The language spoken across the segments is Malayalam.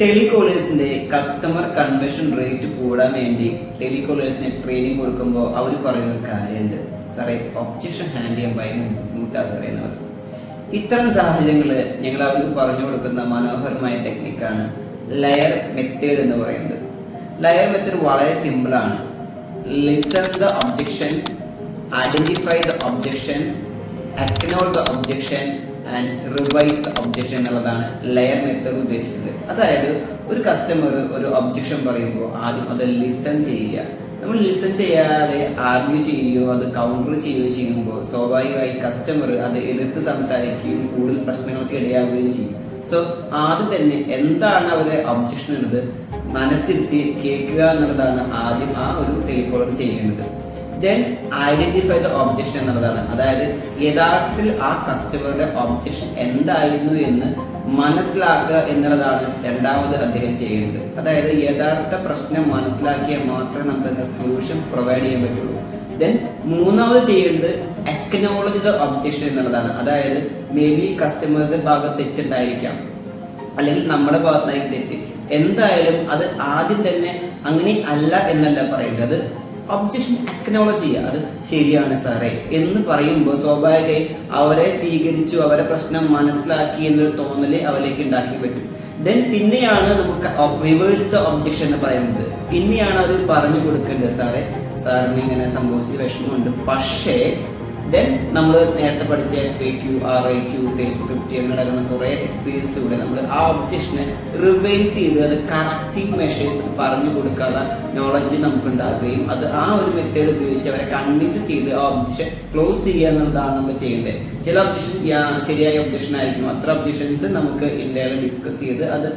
ടെലികോളേഴ്സിന്റെ കസ്റ്റമർ കൺവേർഷൻ റേറ്റ് കൂടാൻ വേണ്ടി ടെലികോളേഴ്സിന് ട്രെയിനിങ് കൊടുക്കുമ്പോൾ അവർ പറയുന്ന ഒരു കാര്യമുണ്ട്. സാറേ ഒബ്ജക്ഷൻ ഹാൻഡിൽ ചെയ്യാൻ ഭയങ്കര ബുദ്ധിമുട്ടാണ് സാറേ എന്ന് പറയും. ഇത്തരം സാഹചര്യങ്ങളിൽ ഞങ്ങൾ അവർക്ക് പറഞ്ഞു കൊടുക്കുന്ന മനോഹരമായ ടെക്നിക്കാണ് ലയർ മെത്തേഡ് എന്ന് പറയുന്നത്. ലയർ മെത്തേഡ് വളരെ സിമ്പിളാണ് listen the objection identify the objection acknowledge the objection and revise objection എന്നുള്ളതാണ് ലെയർ മെത്തേഡ് ഉദ്ദേശിക്കുന്നത് അതായത് ഒരു കസ്റ്റമർ ഒരു ഒബ്ജക്ഷൻ പറയുമ്പോൾ ആദ്യം അത് ലിസൺ ചെയ്യുക. നമ്മൾ ലിസൺ ചെയ്യാതെ ആർഗ്യൂ ചെയ്യുകയോ അത് കൗണ്ടർ ചെയ്യുകയോ ചെയ്യുമ്പോൾ സ്വാഭാവികമായി കസ്റ്റമർ അത് എതിർത്ത് സംസാരിക്കുകയും കൂടുതൽ പ്രശ്നങ്ങൾക്ക് ഇടയാവുകയും ചെയ്യും. സോ ആദ്യം തന്നെ എന്താണ് അവരുടെ ഒബ്ജക്ഷൻ എന്നത് മനസ്സിരുത്തി കേൾക്കുക എന്നുള്ളതാണ് ആദ്യം ആ ഒരു ടെലികോളർ ചെയ്യേണ്ടത്. ദെൻ ഐഡന്റിഫൈ ദ ഒബ്ജക്ഷൻ എന്നുള്ളതാണ്. അതായത് യഥാർത്ഥത്തിൽ ആ കസ്റ്റമറുടെ ഒബ്ജക്ഷൻ എന്തായിരുന്നു എന്ന് മനസ്സിലാക്കുക എന്നുള്ളതാണ് രണ്ടാമത് അദ്ദേഹം ചെയ്യുന്നത് അതായത് യഥാർത്ഥ പ്രശ്നം മനസ്സിലാക്കിയാൽ മാത്രമേ നമുക്ക് സൊല്യൂഷൻ പ്രൊവൈഡ് ചെയ്യാൻ പറ്റുള്ളൂ. ദെൻ മൂന്നാമത് ചെയ്യേണ്ടത് അക്നോളജ് ദ ഒബ്ജക്ഷൻ എന്നുള്ളതാണ്. അതായത് മേ ബി കസ്റ്റമറുടെ ഭാഗത്ത് തെറ്റുണ്ടായിരിക്കാം. അല്ലെങ്കിൽ നമ്മുടെ ഭാഗത്തായിരിക്കും തെറ്റ്. എന്തായാലും അത് ആദ്യം തന്നെ അങ്ങനെ അല്ല എന്നല്ല പറയേണ്ടത്. ഒബ്ജക്ഷൻ അക്നോളജ് ചെയ്യുക. അത് ശരിയാണ് സാറേ. എന്ന് പറയുമ്പോൾ സ്വാഭാവികമായി അവരെ സ്വീകരിച്ചു അവരെ പ്രശ്നം മനസ്സിലാക്കി എന്നൊരു തോന്നൽ അവരിലേക്ക് ഉണ്ടാക്കി പറ്റും. ദെൻ പിന്നെയാണ് നമുക്ക് റിവേഴ്സ് ദ ഒബ്ജക്ഷൻ എന്ന് പറയുന്നത്. പിന്നെയാണ് അത് പറഞ്ഞു കൊടുക്കേണ്ടത് സാറേ. സാറിന് ഇങ്ങനെ സംഭവിച്ചത് വിഷമമുണ്ട്. പക്ഷേ ദെൻ നമ്മൾ നേരത്തെ പഠിച്ച F A Q R I Q sales script എന്ന് നടക്കുന്ന കുറേ എക്സ്പീരിയൻസിലൂടെ നമ്മൾ ആ ഒബ്ജക്ഷനെ റിവൈസ് ചെയ്ത് അത് കറക്റ്റീവ് മെഷേഴ്സ് പറഞ്ഞു കൊടുക്കാതെ നോളജ് നമുക്ക് ഉണ്ടാക്കുകയും അത് ആ ഒരു മെത്തേഡ് ഉപയോഗിച്ച് അവരെ കൺവിൻസ് ചെയ്ത് ആ ഒബ്ജക്ഷൻ ക്ലോസ് ചെയ്യുക എന്നുള്ളതാണ് നമ്മൾ ചെയ്യേണ്ടത്. ചില ഒബ്ജക്ഷൻ ശരിയായ ഒബ്ജക്ഷൻ ആയിരിക്കും. അത്ര ഒബ്ജക്ഷൻസ് നമുക്ക് ഇന്ത്യയിൽ ഡിസ്കസ് ചെയ്ത് അത്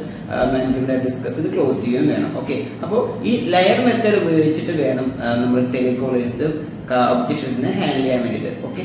മാനേജ്മെന്റ് ഡിസ്കസ് ചെയ്ത് ക്ലോസ് ചെയ്യുകയും വേണം. ഓക്കെ അപ്പോൾ ഈ ലെയർ മെത്തേഡ് ഉപയോഗിച്ചിട്ട് വേണം നമ്മൾ ടെലികോളേഴ്സ് ഒബ്ജക്ഷൻസിനെ ഹാൻഡിൽ ചെയ്യാൻ വേണ്ടിയിട്ട് ഓക്കെ